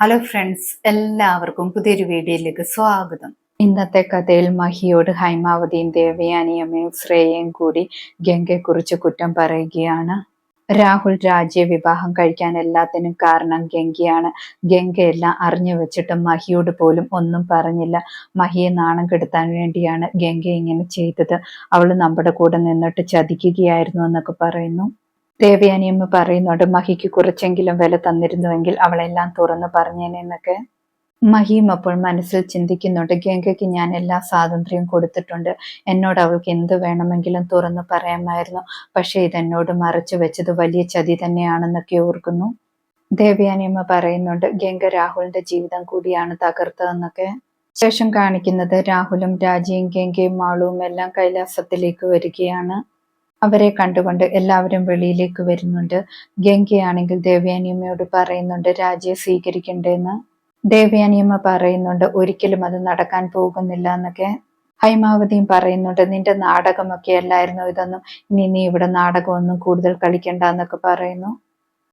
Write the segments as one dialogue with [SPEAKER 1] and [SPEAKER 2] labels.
[SPEAKER 1] Hello friends എല്ലാവർക്കും പുതിയൊരു വീഡിയോയിലേക്ക് സ്വാഗതം.
[SPEAKER 2] ഇന്നത്തെ കഥയിൽ മഹിയോട് ഹൈമാവതിയും ദേവയാനിയമ്മയും ശ്രേയയും കൂടി ഗംഗയെക്കുറിച്ച് കുറ്റം പറയുകയാണ്. രാഹുൽ രാജ്യ വിവാഹം കഴിക്കാൻ എല്ലാത്തിനും കാരണം ഗംഗയാണ്. ഗംഗയെല്ലാം അറിഞ്ഞു വെച്ചിട്ട് മഹിയോട് പോലും ഒന്നും പറഞ്ഞില്ല. മഹിയെ നാണം കെടുത്താൻ വേണ്ടിയാണ് ഗംഗ ഇങ്ങനെ ചെയ്തത്. അവൾ നമ്മുടെ കൂടെ നിന്നിട്ട് ചതിക്കുകയായിരുന്നു എന്നൊക്കെ പറയുന്നു. ദേവയാനിയമ്മ പറയുന്നുണ്ട് മഹിക്ക് കുറച്ചെങ്കിലും വില തന്നിരുന്നുവെങ്കിൽ അവളെല്ലാം തുറന്നു പറഞ്ഞേനെന്നൊക്കെ മഹിയും അപ്പോൾ മനസ്സിൽ ചിന്തിക്കുന്നുണ്ട് ഗംഗയ്ക്ക് ഞാൻ എല്ലാ സ്വാതന്ത്ര്യവും കൊടുത്തിട്ടുണ്ട്. എന്നോട് അവൾക്ക് എന്ത് വേണമെങ്കിലും തുറന്നു പറയാമായിരുന്നു. പക്ഷേ ഇതെന്നോട് മറച്ചു വെച്ചത് വലിയ ചതി തന്നെയാണെന്നൊക്കെ ഓർക്കുന്നു. ദേവയാനിയമ്മ പറയുന്നുണ്ട് ഗംഗ രാഹുലിന്റെ ജീവിതം കൂടിയാണ് തകർത്തതെന്നൊക്കെ. ശേഷം കാണിക്കുന്നത് രാഹുലും രാജിയും ഗംഗയും മാളുവും എല്ലാം കൈലാസത്തിലേക്ക് വരികയാണ്. അവരെ കണ്ടുകൊണ്ട് എല്ലാവരും വെളിയിലേക്ക് വരുന്നുണ്ട്. ഗംഗയാണെങ്കിൽ ദേവയാനിയമ്മയോട് പറയുന്നുണ്ട് രാജയെ സ്വീകരിക്കണ്ടെന്ന്. ദേവയാനിയമ്മ പറയുന്നുണ്ട് ഒരിക്കലും അത് നടക്കാൻ പോകുന്നില്ല എന്നൊക്കെ. ഹൈമാവതിയും പറയുന്നുണ്ട് നിന്റെ നാടകമൊക്കെ അല്ലായിരുന്നു ഇതൊന്നും? ഇനി നീ ഇവിടെ നാടകമൊന്നും കൂടുതൽ കളിക്കണ്ട എന്നൊക്കെ പറയുന്നു.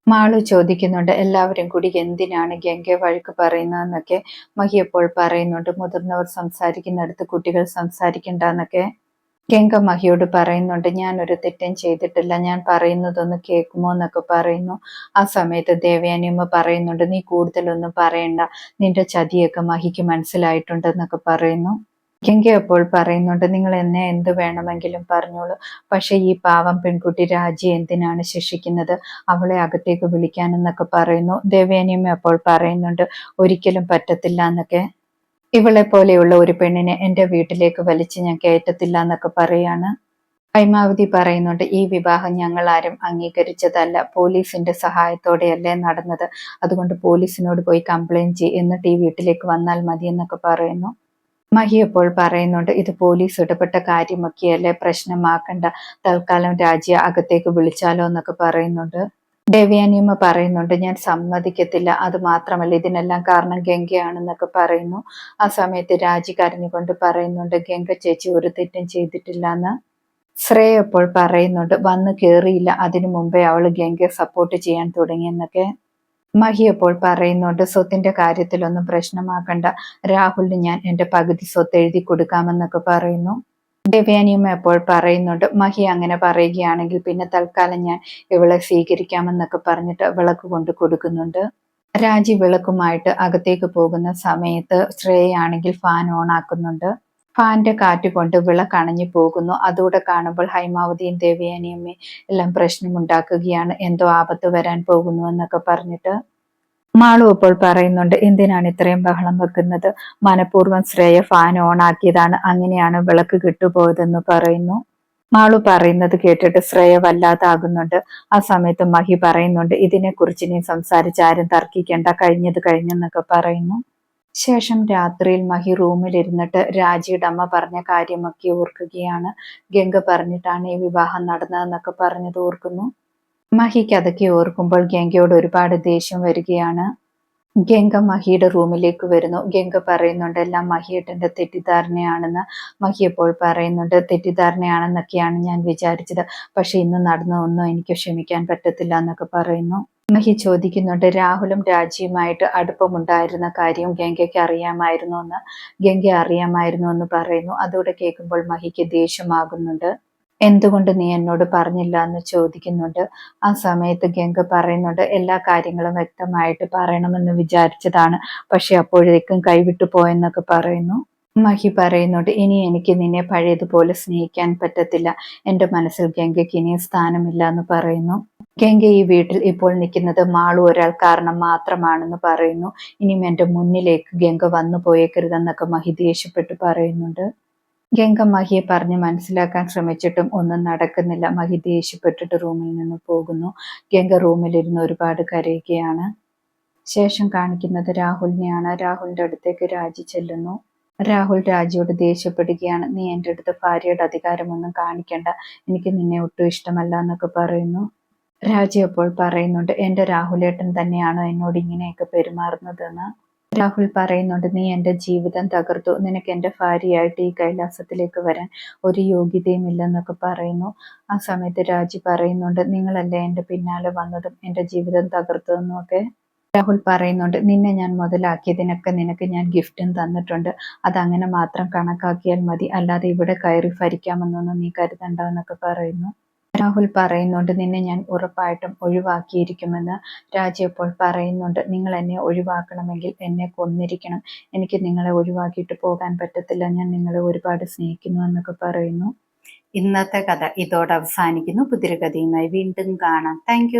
[SPEAKER 2] മാളു ചോദിക്കുന്നുണ്ട് എല്ലാവരും കൂടി എന്തിനാണ് ഗംഗ വഴിക്ക് പറയുന്നതെന്നൊക്കെ മഹിയപ്പോൾ പറയുന്നുണ്ട് മുതിർന്നവർ സംസാരിക്കുന്നിടത്ത് കുട്ടികൾ സംസാരിക്കണ്ട എന്നൊക്കെ ഗംഗ മഹിയോട് പറയുന്നുണ്ട് ഞാൻ ഒരു തെറ്റും ചെയ്തിട്ടില്ല. ഞാൻ പറയുന്നതൊന്ന് കേൾക്കുമോ എന്നൊക്കെ പറയുന്നു. ആ സമയത്ത് ദേവയാനിയമ്മ പറയുന്നുണ്ട് നീ കൂടുതലൊന്നും പറയണ്ട. നിന്റെ ചതിയൊക്കെ മഹിക്ക് മനസ്സിലായിട്ടുണ്ടെന്നൊക്കെ പറയുന്നു. ഗംഗ അപ്പോൾ പറയുന്നുണ്ട് നിങ്ങൾ എന്നെ എന്ത് വേണമെങ്കിലും പറഞ്ഞോളൂ. പക്ഷെ ഈ പാവം പെൺകുട്ടി രാജി എന്തിനാണ് ശിക്ഷിക്കുന്നത്? അവളെ അകത്തേക്ക് വിളിക്കാനെന്നൊക്കെ പറയുന്നു. ദേവയാനിയമ്മ അപ്പോൾ പറയുന്നുണ്ട് ഒരിക്കലും പറ്റത്തില്ല എന്നൊക്കെ. ഇവളെ പോലെയുള്ള ഒരു പെണ്ണിനെ എന്റെ വീട്ടിലേക്ക് വലിച്ച് ഞാൻ കയറ്റത്തില്ല എന്നൊക്കെ പറയാണ്. ഹൈമാവതി പറയുന്നുണ്ട് ഈ വിവാഹം ഞങ്ങൾ ആരും അംഗീകരിച്ചതല്ല. പോലീസിന്റെ സഹായത്തോടെയല്ലേ നടന്നത്. അതുകൊണ്ട് പോലീസിനോട് പോയി കംപ്ലൈന്റ് ചെയ് എന്നിട്ട് ഈ വീട്ടിലേക്ക് വന്നാൽ മതി എന്നൊക്കെ പറയുന്നു. മഹി അപ്പോൾ പറയുന്നുണ്ട് ഇത് പോലീസ് ഇടപെട്ട കാര്യമൊക്കെയല്ലേ? പ്രശ്നമാക്കണ്ട. തൽക്കാലം രാജ്യ അകത്തേക്ക് വിളിച്ചാലോ എന്നൊക്കെ പറയുന്നുണ്ട്. ദേവയാനിയമ്മ പറയുന്നുണ്ട് ഞാൻ സമ്മതിക്കത്തില്ല. അത് മാത്രമല്ല ഇതിനെല്ലാം കാരണം ഗംഗയാണെന്നൊക്കെ പറയുന്നു. ആ സമയത്ത് രാജി കരഞ്ഞുകൊണ്ട് പറയുന്നുണ്ട് ഗംഗ ചേച്ചി ഒരു തെറ്റും ചെയ്തിട്ടില്ല എന്ന് ശ്രേയ അപ്പോൾ പറയുന്നുണ്ട് വന്ന് കയറിയില്ല അതിനു മുമ്പേ അവൾ ഗംഗയെ സപ്പോർട്ട് ചെയ്യാൻ തുടങ്ങിയെന്നൊക്കെ മഹി അപ്പോൾ പറയുന്നുണ്ട് സ്വത്തിന്റെ കാര്യത്തിലൊന്നും പ്രശ്നമാക്കണ്ട. രാഹുലിന് ഞാൻ എന്റെ പകുതി സ്വത്ത് എഴുതി കൊടുക്കാമെന്നൊക്കെ പറയുന്നു. ദേവയാനിയമ്മ അപ്പോൾ പറയുന്നുണ്ട് മഹി അങ്ങനെ പറയുകയാണെങ്കിൽ പിന്നെ തൽക്കാലം ഞാൻ ഇവളെ സ്വീകരിക്കാമെന്നൊക്കെ പറഞ്ഞിട്ട് വിളക്ക് കൊണ്ട് കൊടുക്കുന്നുണ്ട്. രാജി വിളക്കുമായിട്ട് അകത്തേക്ക് പോകുന്ന സമയത്ത് ശ്രേയാണെങ്കിൽ ഫാൻ ഓൺ ആക്കുന്നുണ്ട്. ഫാന്റെ കാറ്റ് കൊണ്ട് വിളക്കണഞ്ഞു പോകുന്നു. അതുകൂടെ കാണുമ്പോൾ ഹൈമാവതിയും ദേവയാനിയമ്മയും എല്ലാം പ്രശ്നമുണ്ടാക്കുകയാണ്. എന്തോ ആപത്ത് വരാൻ പോകുന്നു എന്നൊക്കെ പറഞ്ഞിട്ട് മാളു ഇപ്പോൾ പറയുന്നുണ്ട് എന്തിനാണ് ഇത്രയും ബഹളം വെക്കുന്നത്? മനഃപൂർവം ശ്രേയ ഫാൻ ഓൺ ആക്കിയതാണ് അങ്ങനെയാണ് വിളക്ക് കിട്ടുപോയതെന്ന് പറയുന്നു. മാളു പറയുന്നത് കേട്ടിട്ട് ശ്രേയ വല്ലാതാകുന്നുണ്ട്. ആ സമയത്ത് മഹി പറയുന്നുണ്ട് ഇതിനെക്കുറിച്ച് ഇനി സംസാരിച്ച് ആരും തർക്കിക്കേണ്ട കഴിഞ്ഞത് കഴിഞ്ഞെന്നൊക്കെ പറയുന്നു. ശേഷം രാത്രിയിൽ മഹി റൂമിലിരുന്നിട്ട് രാജിയുടെ അമ്മ പറഞ്ഞ കാര്യമൊക്കെ ഓർക്കുകയാണ്. ഗംഗ പറഞ്ഞിട്ടാണ് ഈ വിവാഹം നടന്നതെന്നൊക്കെ പറഞ്ഞത് ഓർക്കുന്നു. മഹിക്ക് അതൊക്കെ ഓർക്കുമ്പോൾ ഗംഗയോട് ഒരുപാട് ദേഷ്യം വരികയാണ്. ഗംഗ മഹിയുടെ റൂമിലേക്ക് വരുന്നു. ഗംഗ പറയുന്നുണ്ട് എല്ലാം മഹിയേട്ടന്റെ തെറ്റിദ്ധാരണയാണെന്ന് മഹി എപ്പോൾ പറയുന്നുണ്ട്? തെറ്റിദ്ധാരണയാണെന്നൊക്കെയാണ് ഞാൻ വിചാരിച്ചത്. പക്ഷെ ഇന്ന് നടന്നതൊന്നും എനിക്ക് ക്ഷമിക്കാൻ പറ്റത്തില്ല എന്നൊക്കെ പറയുന്നു. മഹി ചോദിക്കുന്നുണ്ട് രാഹുലും രാജിയുമായിട്ട് അടുപ്പമുണ്ടായിരുന്ന കാര്യം ഗംഗയ്ക്ക് അറിയാമായിരുന്നു? എന്ന്. ഗംഗ അറിയാമായിരുന്നു എന്ന് പറയുന്നു. അതോടെ കേൾക്കുമ്പോൾ മഹിക്ക് ദേഷ്യമാകുന്നുണ്ട്. എന്തുകൊണ്ട് നീ എന്നോട് പറഞ്ഞില്ല എന്ന് ചോദിക്കുന്നുണ്ട്. ആ സമയത്ത് ഗംഗ പറയുന്നുണ്ട് എല്ലാ കാര്യങ്ങളും വ്യക്തമായിട്ട് പറയണമെന്ന് വിചാരിച്ചതാണ്. പക്ഷെ അപ്പോഴേക്കും കൈവിട്ടു പോയെന്നൊക്കെ പറയുന്നു. മഹി പറയുന്നുണ്ട് ഇനി എനിക്ക് നിന്നെ പഴയതുപോലെ സ്നേഹിക്കാൻ പറ്റത്തില്ല. എന്റെ മനസ്സിൽ ഗംഗയ്ക്ക് ഇനിയും സ്ഥാനമില്ല എന്ന് പറയുന്നു. ഗംഗ ഈ വീട്ടിൽ ഇപ്പോൾ നിൽക്കുന്നത് മാളു ഒരാൾ കാരണം മാത്രമാണെന്ന് പറയുന്നു. ഇനിയും എന്റെ മുന്നിലേക്ക് ഗംഗ വന്നു പോയേക്കരുതെന്നൊക്കെ മഹി ദേഷ്യപ്പെട്ട് പറയുന്നുണ്ട്. ഗംഗ മഹിയെ പറഞ്ഞ് മനസ്സിലാക്കാൻ ശ്രമിച്ചിട്ടും ഒന്നും നടക്കുന്നില്ല. മഹി ദേഷ്യപ്പെട്ടിട്ട് റൂമിൽ നിന്ന് പോകുന്നു. ഗംഗ റൂമിലിരുന്ന് ഒരുപാട് കരയുകയാണ്. ശേഷം കാണിക്കുന്നത് രാഹുലിനെയാണ്. രാഹുലിന്റെ അടുത്തേക്ക് രാജി ചെല്ലുന്നു. രാഹുൽ രാജിയോട് ദേഷ്യപ്പെടുകയാണ്. നീ എന്റെ അടുത്ത് ഭാര്യയുടെ അധികാരമൊന്നും കാണിക്കണ്ട. എനിക്ക് നിന്നെ ഒട്ടും ഇഷ്ടമല്ല എന്നൊക്കെ പറയുന്നു. രാജി അപ്പോൾ പറയുന്നുണ്ട് എന്റെ രാഹുലേട്ടൻ തന്നെയാണോ എന്നോട് ഇങ്ങനെയൊക്കെ പെരുമാറുന്നതെന്ന്? രാഹുൽ പറയുന്നുണ്ട് നീ എന്റെ ജീവിതം തകർത്തു നിനക്ക് എന്റെ ഭാര്യയായിട്ട് ഈ കൈലാസത്തിലേക്ക് വരാൻ ഒരു യോഗ്യതയും ഇല്ലെന്നൊക്കെ പറയുന്നു. ആ സമയത്ത് രാജി പറയുന്നുണ്ട് നിങ്ങളല്ലേ എന്റെ പിന്നാലെ വന്നതും എന്റെ ജീവിതം തകർത്തതെന്നും ഒക്കെ? രാഹുൽ പറയുന്നുണ്ട് നിന്നെ ഞാൻ മുതലാക്കിയതിനൊക്കെ നിനക്ക് ഞാൻ ഗിഫ്റ്റും തന്നിട്ടുണ്ട്. അതങ്ങനെ മാത്രം കണക്കാക്കിയാൽ മതി. അല്ലാതെ ഇവിടെ കയറി ഭരിക്കാമെന്നൊന്നും നീ കരുതണ്ടെന്നൊക്കെ പറയുന്നു. രാഹുൽ പറയുന്നുണ്ട് നിന്നെ ഞാൻ ഉറപ്പായിട്ടും ഒഴിവാക്കിയിരിക്കുമെന്ന് രാജി അപ്പോൾ പറയുന്നുണ്ട്. നിങ്ങൾ എന്നെ ഒഴിവാക്കണമെങ്കിൽ എന്നെ കൊന്നിരിക്കണം. എനിക്ക് നിങ്ങളെ ഒഴിവാക്കിയിട്ട് പോകാൻ പറ്റത്തില്ല. ഞാൻ നിങ്ങളെ ഒരുപാട് സ്നേഹിക്കുന്നു എന്നൊക്കെ പറയുന്നു.
[SPEAKER 1] ഇന്നത്തെ കഥ ഇതോടെ അവസാനിക്കുന്നു. പുതിരകഥയുമായി വീണ്ടും കാണാം. താങ്ക്